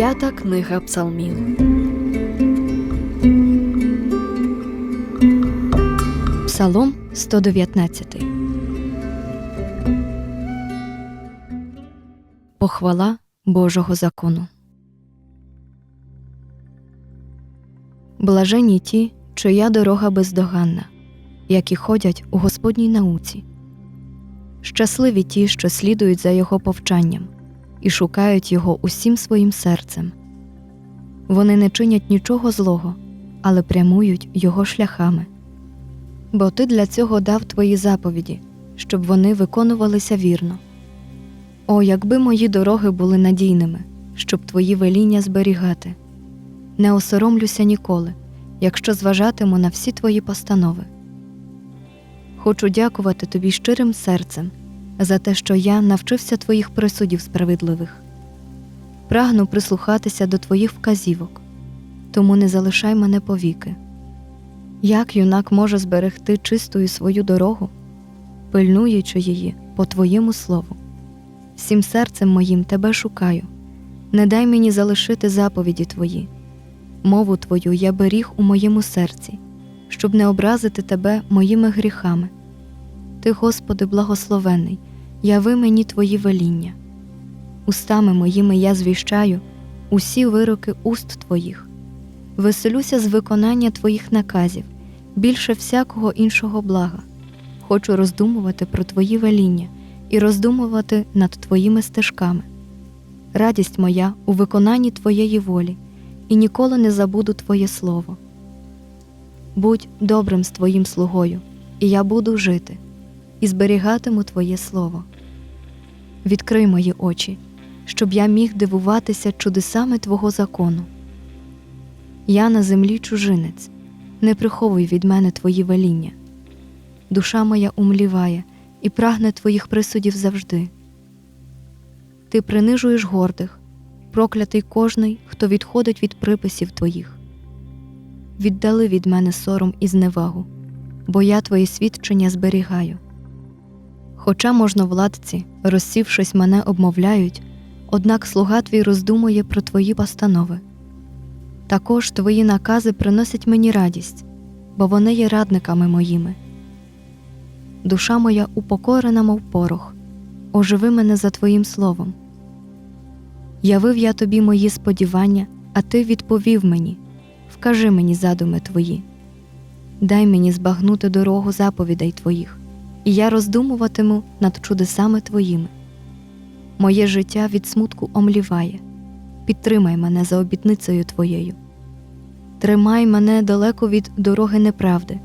П'ята книга Псалмів. Псалом 119. Похвала Божого закону. Блажені ті, чия дорога бездоганна, які ходять у Господній науці. Щасливі ті, що слідують за Його повчанням і шукають Його усім своїм серцем. Вони не чинять нічого злого, але прямують Його шляхами. Бо ти для цього дав твої заповіді, щоб вони виконувалися вірно. О, якби мої дороги були надійними, щоб твої веління зберігати. Не осоромлюся ніколи, якщо зважатиму на всі твої постанови. Хочу дякувати тобі щирим серцем за те, що я навчився твоїх присудів справедливих. Прагну прислухатися до твоїх вказівок, тому не залишай мене повіки. Як юнак може зберегти чистою свою дорогу, пильнуючи її по твоєму слову? Всім серцем моїм тебе шукаю, не дай мені залишити заповіді твої. Мову твою я беріг у моєму серці, щоб не образити тебе моїми гріхами. Ти, Господи, благословений, яви мені твої веління. Устами моїми я звіщаю усі вироки уст твоїх. Веселюся з виконання твоїх наказів більше всякого іншого блага. Хочу роздумувати про твої веління і роздумувати над твоїми стежками. Радість моя у виконанні твоєї волі, і ніколи не забуду Твоє Слово. Будь добрим з Твоїм слугою, і я буду жити, і зберігатиму Твоє Слово. Відкрий мої очі, щоб я міг дивуватися чудесами Твого закону. Я на землі чужинець, не приховуй від мене Твої веління. Душа моя умліває і прагне Твоїх присудів завжди. Ти принижуєш гордих, проклятий кожний, хто відходить від приписів Твоїх. Віддали від мене сором і зневагу, бо я Твої свідчення зберігаю. Хоча можновладці, розсівшись мене, обмовляють, однак слуга твій роздумує про твої постанови. Також твої накази приносять мені радість, бо вони є радниками моїми. Душа моя упокорена, мов порох, оживи мене за Твоїм словом. Явив я тобі мої сподівання, а ти відповів мені вкажи мені задуми твої. Дай мені збагнути дорогу заповідей твоїх, і я роздумуватиму над чудесами твоїми. Моє життя від смутку омліває, підтримай мене за обітницею твоєю. Тримай мене далеко від дороги неправди.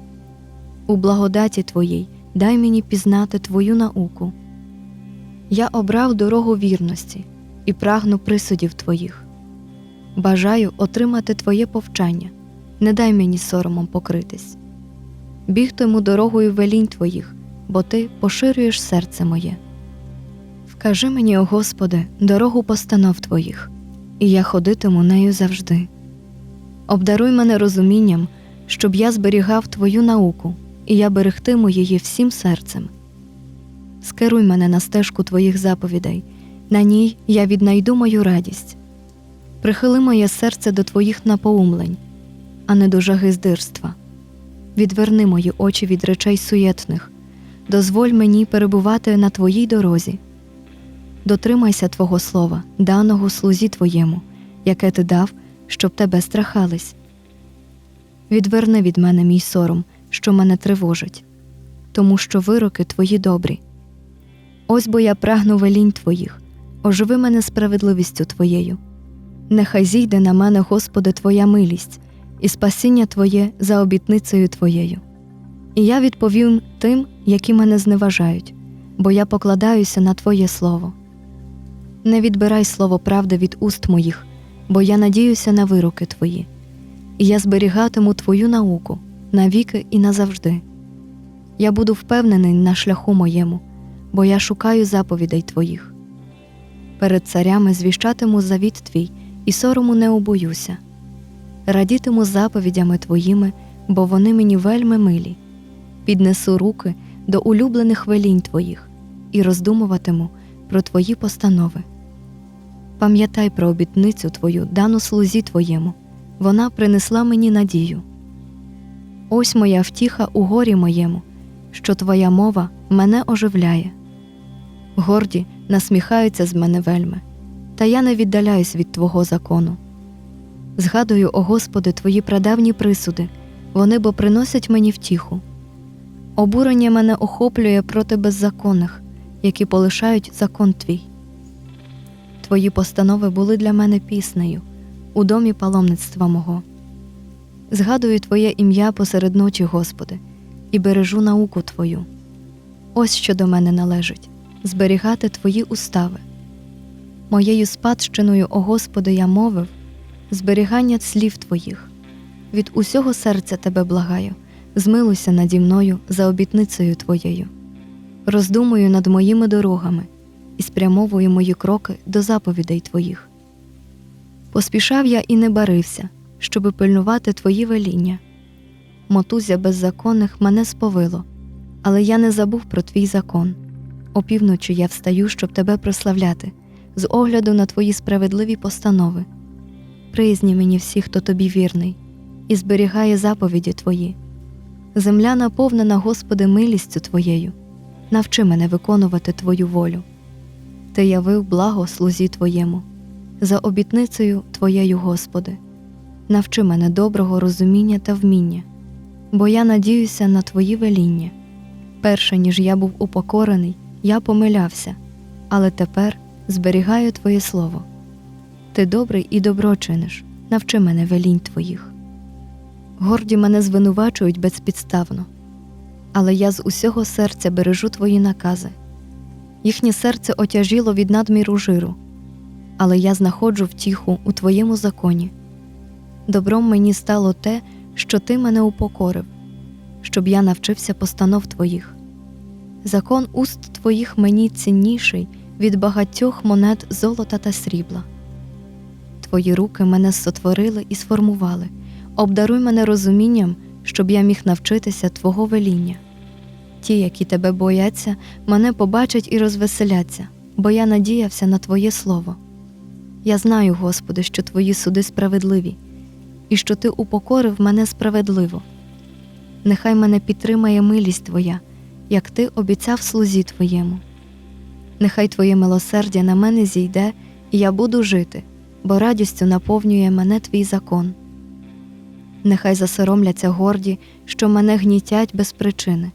У благодаті Твоїй дай мені пізнати Твою науку. Я обрав дорогу вірності і прагну присудів Твоїх. Бажаю отримати Твоє повчання, не дай мені соромом покритись. Бігтиму дорогою велінь Твоїх, бо Ти поширюєш серце моє. Вкажи мені, о Господи, дорогу постанов Твоїх, і я ходитиму нею завжди. Обдаруй мене розумінням, щоб я зберігав Твою науку, і я берегтиму її всім серцем. Скеруй мене на стежку Твоїх заповідей, на ній я віднайду мою радість. Прихили моє серце до Твоїх напоумлень, а не до жаги здирства. Відверни мої очі від речей суєтних, дозволь мені перебувати на Твоїй дорозі. Дотримайся Твого слова, даного слузі Твоєму, яке ти дав, щоб тебе страхались. Відверни від мене мій сором, що мене тривожить, тому що вироки твої добрі. Ось бо я прагну велінь твоїх, оживи мене справедливістю Твоєю. Нехай зійде на мене, Господи, Твоя милість, і спасіння Твоє за обітницею Твоєю. І я відповім тим, які мене зневажають, бо я покладаюся на Твоє Слово. Не відбирай слово правди від уст моїх, бо я надіюся на вироки Твої, і я зберігатиму Твою науку навіки і назавжди. Я буду впевнений на шляху моєму, бо я шукаю заповідей Твоїх. Перед царями звіщатиму завіт Твій, і сорому не обоюся. Радітиму заповідями Твоїми, бо вони мені вельми милі. Піднесу руки до улюблених велінь Твоїх і роздумуватиму про Твої постанови. Пам'ятай про обітницю Твою, дану слузі Твоєму, вона принесла мені надію. Ось моя втіха у горі моєму, що Твоя мова мене оживляє. Горді насміхаються з мене вельми, та я не віддаляюсь від Твого закону. Згадую, о Господи, Твої прадавні присуди, вони бо приносять мені втіху. Обурення мене охоплює проти беззаконних, які полишають закон Твій. Твої постанови були для мене піснею у домі паломництва мого. Згадую Твоє ім'я посеред ночі, Господи, і бережу науку Твою. Ось що до мене належить зберігати Твої устави. Моєю спадщиною, о Господи, я мовив зберігання слів Твоїх. Від усього серця Тебе благаю, змилуйся наді мною за обітницею Твоєю. Роздумую над моїми дорогами і спрямовую мої кроки до заповідей Твоїх. Поспішав я і не барився, щоби пильнувати Твої веління. Мотузя беззаконних мене сповило, але я не забув про Твій закон. Опівночі я встаю, щоб Тебе прославляти, з огляду на Твої справедливі постанови. Приязні мені всі, хто тобі вірний, і зберігає заповіді Твої. Земля наповнена, Господи, милістю Твоєю. Навчи мене виконувати Твою волю. Ти явив благо слузі Твоєму, за обітницею Твоєю, Господи. Навчи мене доброго розуміння та вміння, бо я надіюся на Твої веління. Перше, ніж я був упокорений, я помилявся, але тепер зберігаю Твоє Слово. Ти добрий і добро чиниш, навчи мене велінь Твоїх. Горді мене звинувачують безпідставно, але я з усього серця бережу Твої накази. Їхнє серце отяжіло від надміру жиру, але я знаходжу втіху у Твоєму законі. Добром мені стало те, що Ти мене упокорив, щоб я навчився постанов Твоїх. Закон уст Твоїх мені цінніший від багатьох монет золота та срібла. Твої руки мене сотворили і сформували, обдаруй мене розумінням, щоб я міг навчитися Твого веління. Ті, які тебе бояться, мене побачать і розвеселяться, бо я надіявся на Твоє Слово. Я знаю, Господи, що Твої суди справедливі, і що Ти упокорив мене справедливо. Нехай мене підтримає милість Твоя, як Ти обіцяв слузі Твоєму. Нехай Твоє милосердя на мене зійде, і я буду жити, бо радістю наповнює мене Твій закон. Нехай засоромляться горді, що мене гнітять без причини,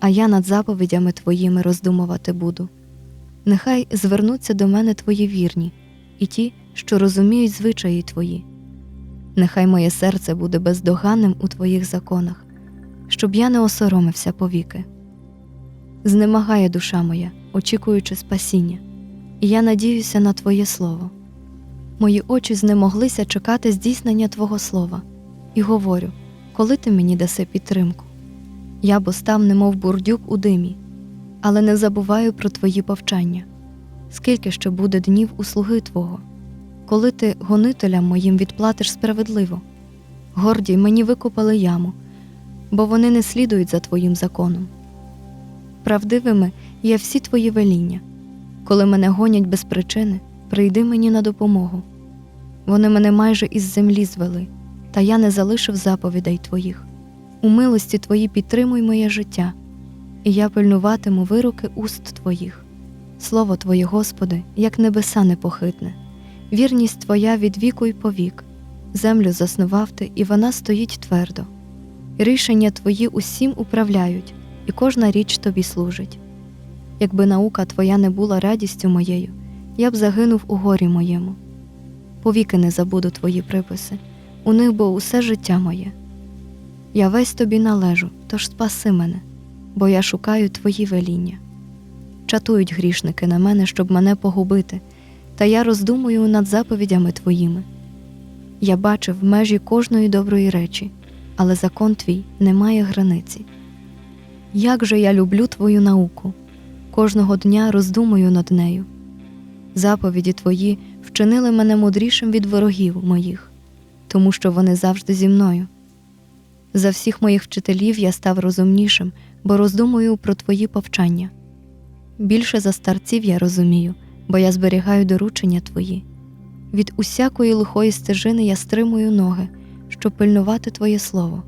а я над заповідями Твоїми роздумувати буду. Нехай звернуться до мене Твої вірні, і ті, що розуміють звичаї Твої. Нехай моє серце буде бездоганним у Твоїх законах, щоб я не осоромився повіки. Знемагає душа моя, очікуючи спасіння, і я надіюся на Твоє Слово. Мої очі знемоглися чекати здійснення Твого Слова, і говорю, коли ти мені даси підтримку. Я бо став, немов бурдюк у димі, але не забуваю про Твої повчання, скільки ще буде днів у слуги Твого, коли ти гонителям моїм відплатиш справедливо. Горді мені викопали яму, бо вони не слідують за Твоїм законом. Правдивими є всі Твої веління. Коли мене гонять без причини, прийди мені на допомогу. Вони мене майже із землі звели, та я не залишив заповідей Твоїх. У милості Твої підтримуй моє життя, і я пильнуватиму вироки уст Твоїх. Слово Твоє, Господи, як небеса непохитне, вірність Твоя від віку й повік, землю заснував ти, і вона стоїть твердо. Рішення Твої усім управляють, і кожна річ Тобі служить. Якби наука Твоя не була радістю моєю, я б загинув у горі моєму. Повіки не забуду Твої приписи, у них бо усе життя моє. Я весь тобі належу, тож спаси мене, бо я шукаю Твої веління. Чатують грішники на мене, щоб мене погубити, та я роздумую над заповідями Твоїми. Я бачив межі кожної доброї речі, але закон твій не має границі. Як же я люблю Твою науку, кожного дня роздумую над нею. Заповіді Твої вчинили мене мудрішим від ворогів моїх, тому що вони завжди зі мною. За всіх моїх вчителів я став розумнішим, бо роздумую про Твої повчання. Більше за старців я розумію, бо я зберігаю доручення Твої. Від усякої лихої стежини я стримую ноги, щоб пильнувати Твоє Слово.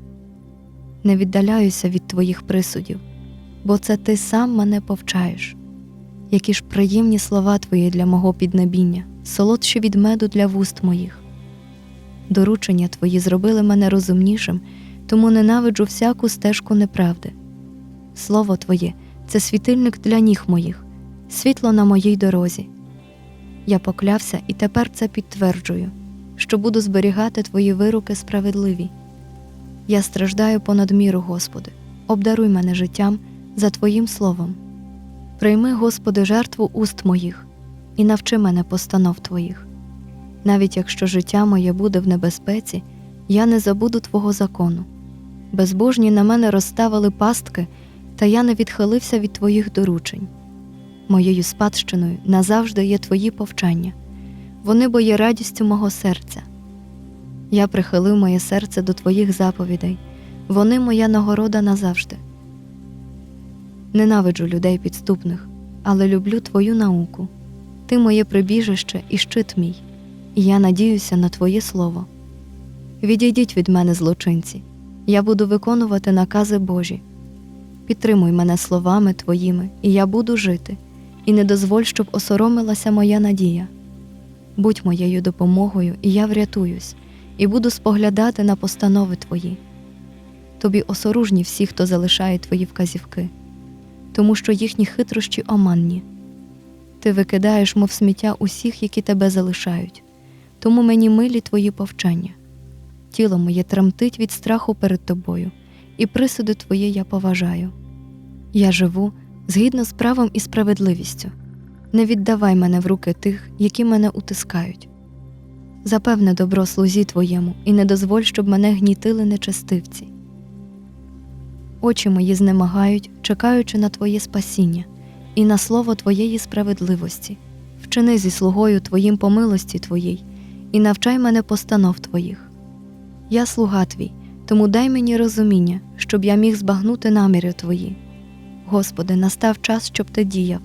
Не віддаляюся від Твоїх присудів, бо це Ти сам мене повчаєш. Які ж приємні слова Твої для мого піднебіння, солодші від меду для вуст моїх. Доручення Твої зробили мене розумнішим, тому ненавиджу всяку стежку неправди. Слово Твоє це світильник для ніг моїх, світло на моїй дорозі. Я поклявся і тепер це підтверджую, що буду зберігати Твої вируки справедливі. Я страждаю понад міру, Господи, обдаруй мене життям за Твоїм словом. Прийми, Господи, жертву уст моїх і навчи мене постанов Твоїх. Навіть якщо життя моє буде в небезпеці, я не забуду Твого закону. Безбожні на мене розставили пастки, та я не відхилився від Твоїх доручень. Моєю спадщиною назавжди є Твої повчання, вони бо є радістю мого серця. Я прихилив моє серце до Твоїх заповідей, вони моя нагорода назавжди. Ненавиджу людей підступних, але люблю Твою науку. Ти моє прибіжище і щит мій, і я надіюся на Твоє слово. Відійдіть від мене, злочинці, я буду виконувати накази Божі. Підтримуй мене словами Твоїми, і я буду жити, і не дозволь, щоб осоромилася моя надія. Будь моєю допомогою, і я врятуюсь, і буду споглядати на постанови Твої. Тобі осоружні всі, хто залишає Твої вказівки, тому що їхні хитрощі оманні. Ти викидаєш, мов сміття усіх, які тебе залишають, тому мені милі Твої повчання. Тіло моє тремтить від страху перед тобою, і присуди Твої я поважаю. Я живу згідно з правом і справедливістю. Не віддавай мене в руки тих, які мене утискають. Запевне добро слузі Твоєму, і не дозволь, щоб мене гнітили нечестивці. Очі мої знемагають, чекаючи на Твоє спасіння і на слово Твоєї справедливості. Вчини зі слугою Твоїм по милості Твоїй, і навчай мене постанов Твоїх. Я слуга Твій, тому дай мені розуміння, щоб я міг збагнути наміри Твої. Господи, настав час, щоб Ти діяв,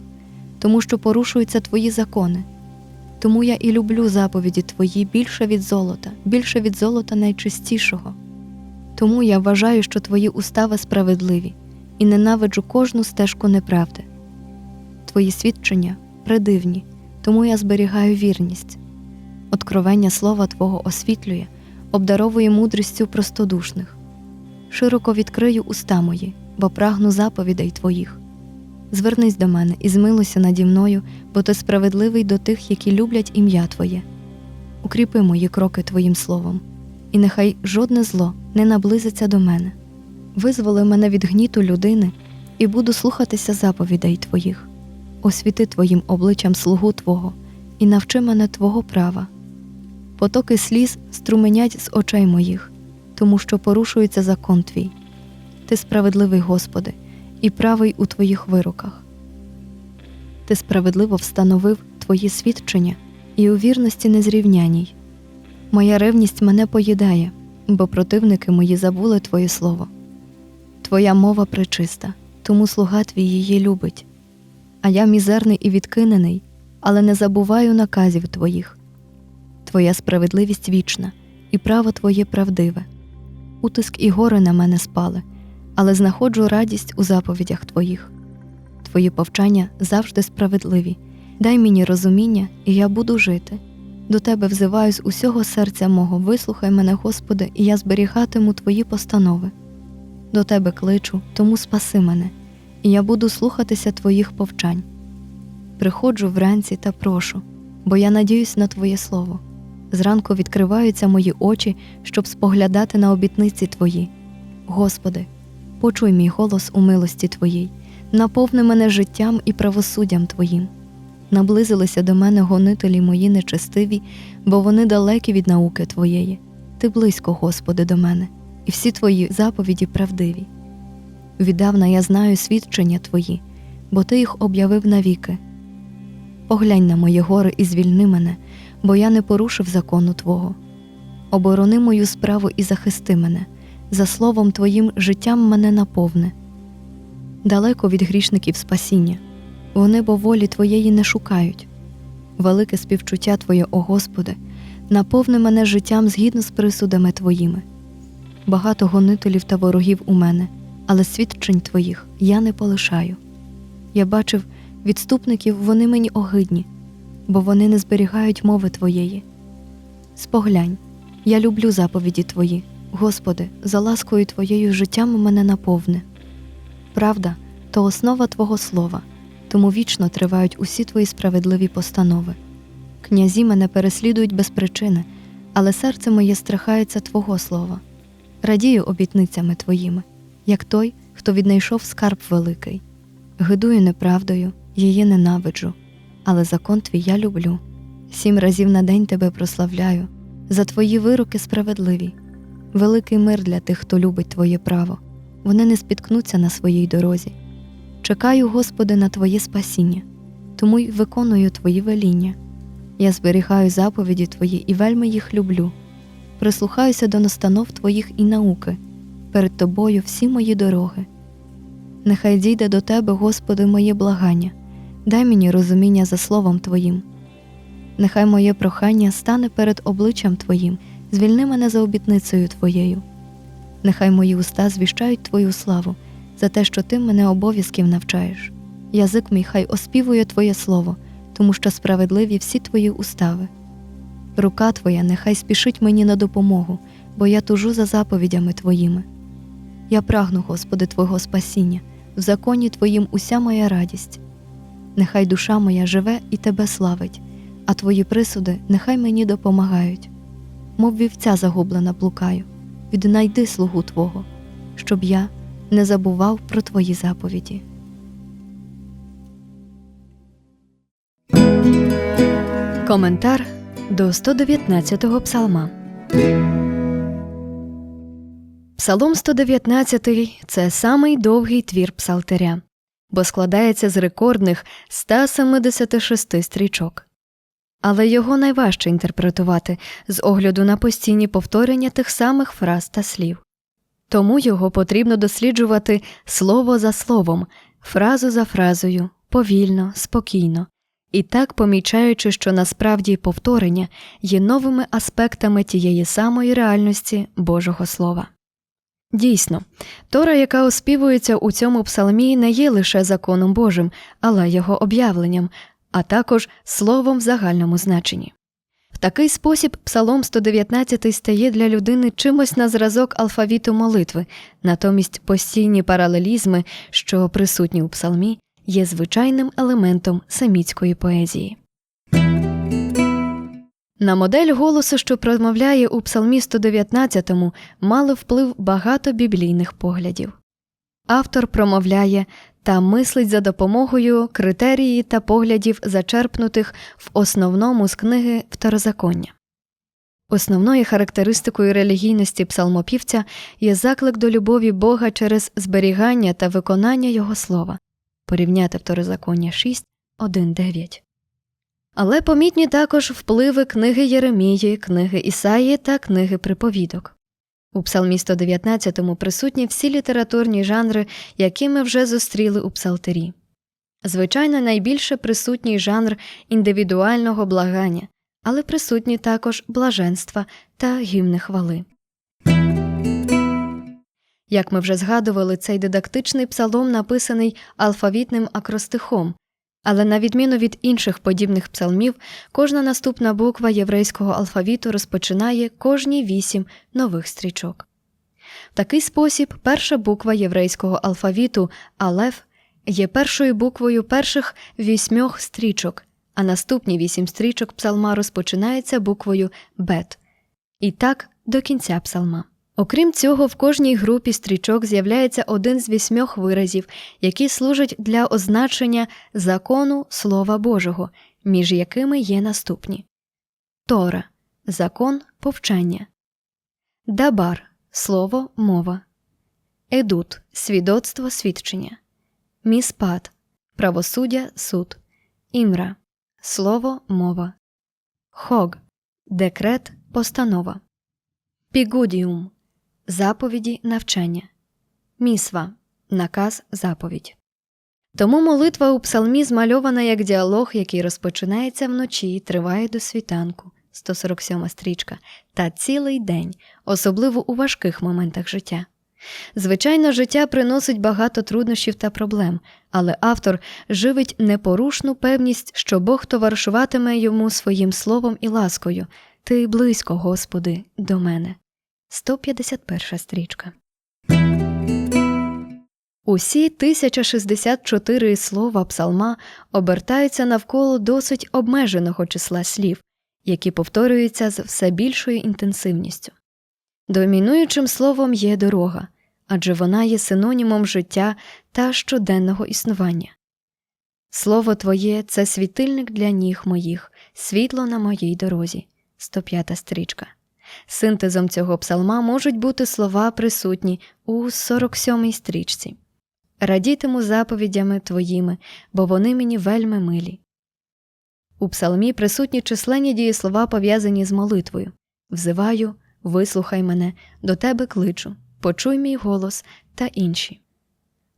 тому що порушуються Твої закони. Тому я і люблю заповіді Твої більше від золота, більше від золота найчистішого. Тому я вважаю, що Твої устави справедливі, і ненавиджу кожну стежку неправди. Твої свідчення придивні, тому я зберігаю вірність. Откровення слова Твого освітлює, обдаровує мудрістю простодушних. Широко відкрию уста мої, бо прагну заповідей Твоїх. Звернись до мене і змилуйся наді мною, бо ти справедливий до тих, які люблять ім'я Твоє. Укріпи мої кроки Твоїм словом, і нехай жодне зло не наблизиться до мене. Визволи мене від гніту людини, і буду слухатися заповідей Твоїх. Освіти Твоїм обличчям слугу Твого, і навчи мене Твого права. Потоки сліз струменять з очей моїх, тому що порушується закон Твій. Ти справедливий, Господи, і правий у Твоїх вироках. Ти справедливо встановив Твої свідчення і у вірності незрівняній. Моя ревність мене поїдає, бо противники мої забули Твоє слово. Твоя мова пречиста, тому слуга Твій її любить. А я мізерний і відкинений, але не забуваю наказів Твоїх. Твоя справедливість вічна, і право Твоє правдиве. Утиск і гори на мене спали, але знаходжу радість у заповідях Твоїх. Твої повчання завжди справедливі. Дай мені розуміння, і я буду жити. До Тебе взиваю з усього серця мого, вислухай мене, Господи, і я зберігатиму Твої постанови. До Тебе кличу, тому спаси мене, і я буду слухатися Твоїх повчань. Приходжу вранці та прошу, бо я надіюсь на Твоє Слово. Зранку відкриваються мої очі, щоб споглядати на обітниці Твої. Господи, почуй мій голос у милості Твоїй, наповни мене життям і правосуддям Твоїм. Наблизилися до мене гонителі мої нечестиві, бо вони далекі від науки Твоєї. Ти близько, Господи, до мене, і всі Твої заповіді правдиві. Віддавна я знаю свідчення Твої, бо Ти їх об'явив навіки. Поглянь на мої гори і звільни мене, бо я не порушив закону Твого. Оборони мою справу і захисти мене, за словом Твоїм життям мене наповне. Далеко від грішників спасіння, вони бо волі Твоєї не шукають. Велике співчуття Твоє, о Господи, наповни мене життям згідно з присудами твоїми. Багато гонителів та ворогів у мене, але свідчень твоїх я не полишаю. Я бачив відступників, вони мені огидні, бо вони не зберігають мови твоєї. Споглянь, я люблю заповіді Твої, Господи, за ласкою Твоєю життям мене наповни. Правда то основа Твого слова, тому вічно тривають усі Твої справедливі постанови. Князі мене переслідують без причини, але серце моє страхається Твого слова. Радію обітницями Твоїми, як той, хто віднайшов скарб великий. Гидую неправдою, її ненавиджу, але закон твій я люблю. Сім разів на день тебе прославляю, за твої вироки справедливі. Великий мир для тих, хто любить Твоє право, вони не спіткнуться на своїй дорозі. Чекаю, Господи, на Твоє спасіння, тому й виконую Твої веління. Я зберігаю заповіді Твої і вельми їх люблю. Прислухаюся до настанов Твоїх і науки, перед Тобою всі мої дороги. Нехай дійде до Тебе, Господи, моє благання, дай мені розуміння за словом Твоїм. Нехай моє прохання стане перед обличчям Твоїм, звільни мене за обітницею Твоєю. Нехай мої уста звіщають Твою славу за те, що Ти мене обов'язків навчаєш. Язик мій хай оспівує Твоє слово, тому що справедливі всі Твої устави. Рука Твоя нехай спішить мені на допомогу, бо я тужу за заповідями Твоїми. Я прагну, Господи, Твого спасіння, в законі Твоїм уся моя радість. Нехай душа моя живе і Тебе славить, а Твої присуди нехай мені допомагають. Мов вівця загублена блукаю, віднайди слугу Твого, щоб я не забував про Твої заповіді. Коментар до 119-го псалма. Псалом 119 – це самий довгий твір псалтиря, бо складається з рекордних 176 стрічок. Але його найважче інтерпретувати з огляду на постійні повторення тих самих фраз та слів. Тому його потрібно досліджувати слово за словом, фразу за фразою, повільно, спокійно, і так помічаючи, що насправді повторення є новими аспектами тієї самої реальності Божого Слова. Дійсно, Тора, яка оспівується у цьому псалмі, не є лише законом Божим, але його об'явленням, а також словом в загальному значенні. В такий спосіб Псалом 119 стає для людини чимось на зразок алфавіту молитви, натомість постійні паралелізми, що присутні у псалмі, є звичайним елементом самітської поезії. На модель голосу, що промовляє у псалмі 119, мали вплив багато біблійних поглядів. Автор промовляє та мислить за допомогою критерії та поглядів, зачерпнутих в основному з книги Второзаконня. Основною характеристикою релігійності псалмопівця є заклик до любові Бога через зберігання та виконання Його слова порівняти Второзаконня 6, 1, 9. Але помітні також впливи книги Єремії, книги Ісаї та книги приповідок. У Псалмі 119 присутні всі літературні жанри, які ми вже зустріли у псалтирі. Звичайно, найбільше присутній жанр індивідуального благання, але присутні також блаженства та гімни хвали. Як ми вже згадували, цей дидактичний псалом написаний алфавітним акростихом, але на відміну від інших подібних псалмів, кожна наступна буква єврейського алфавіту розпочинає кожні вісім нових стрічок. В такий спосіб перша буква єврейського алфавіту Алеф є першою буквою перших вісьмьох стрічок, а наступні вісім стрічок псалма розпочинаються буквою Бет. І так до кінця псалма. Окрім цього, в кожній групі стрічок з'являється один з вісьмьох виразів, які служать для означення закону Слова Божого, між якими є наступні. Тора закон повчання, Дабар слово мова, Едут свідоцтво свідчення, Міспад правосуддя суд, Імра слово мова, Хог декрет постанова, Пігудіум заповіді навчання, місва наказ заповідь. Тому молитва у псалмі змальована як діалог, який розпочинається вночі і триває до світанку, 147 стрічка, та цілий день, особливо у важких моментах життя. Звичайно, життя приносить багато труднощів та проблем, але автор живить непорушну певність, що Бог товаришуватиме йому своїм словом і ласкою. Ти близько, Господи, до мене. 151 стрічка. Усі 1064 слова псалма обертаються навколо досить обмеженого числа слів, які повторюються з все більшою інтенсивністю. Домінуючим словом є дорога, адже вона є синонімом життя та щоденного існування. Слово Твоє це світильник для ніг моїх, світло на моїй дорозі. 105 стрічка. Синтезом цього псалма можуть бути слова присутні у 47 стрічці. Радітиму заповідями твоїми, бо вони мені вельми милі. У псалмі присутні численні дієслова пов'язані з молитвою Взиваю, вислухай мене, до тебе кличу, почуй мій голос та інші.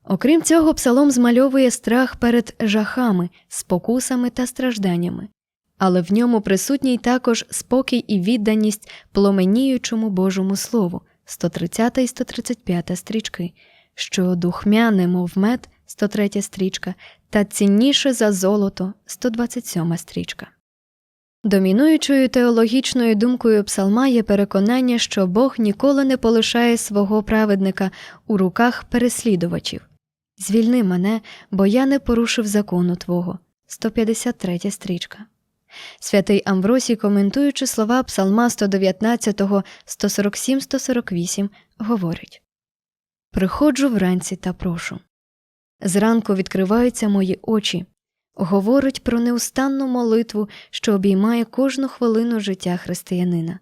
Окрім цього, псалом змальовує страх перед жахами, спокусами та стражданнями, але в ньому присутній також спокій і відданість пломеніючому Божому Слову 130 і 135 стрічки, що духмяне, мов мед 103 стрічка, та цінніше за золото 127 стрічка. Домінуючою теологічною думкою псалма є переконання, що Бог ніколи не полишає свого праведника у руках переслідувачів. Звільни мене, бо я не порушив закону Твого. 153 стрічка. Святий Амвросій, коментуючи слова Псалма 119, 147-148, говорить Приходжу вранці та прошу. Зранку відкриваються мої очі, говорить про неустанну молитву, що обіймає кожну хвилину життя християнина.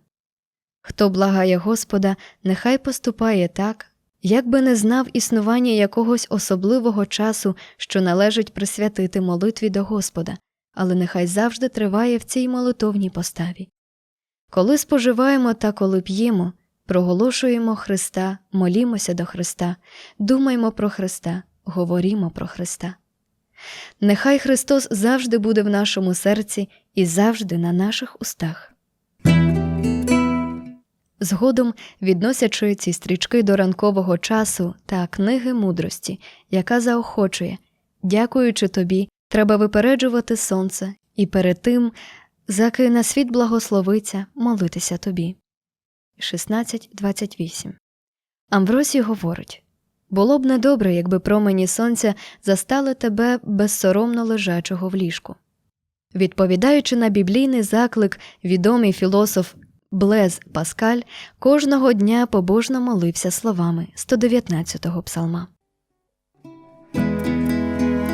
Хто благає Господа, нехай поступає так, як би не знав існування якогось особливого часу, що належить присвятити молитві до Господа, але нехай завжди триває в цій молитовній поставі. Коли споживаємо та коли п'ємо, проголошуємо Христа, молімося до Христа, думаймо про Христа, говорімо про Христа. Нехай Христос завжди буде в нашому серці і завжди на наших устах. Згодом, відносячи ці стрічки до ранкового часу та книги мудрості, яка заохочує, дякуючи тобі, треба випереджувати сонце і перед тим, заки на світ благословиться, молитися тобі. 16.28 Амвросій говорить було б недобре, якби промені сонця застали тебе безсоромно лежачого в ліжку. Відповідаючи на біблійний заклик, відомий філософ Блез Паскаль кожного дня побожно молився словами 119-го псалма.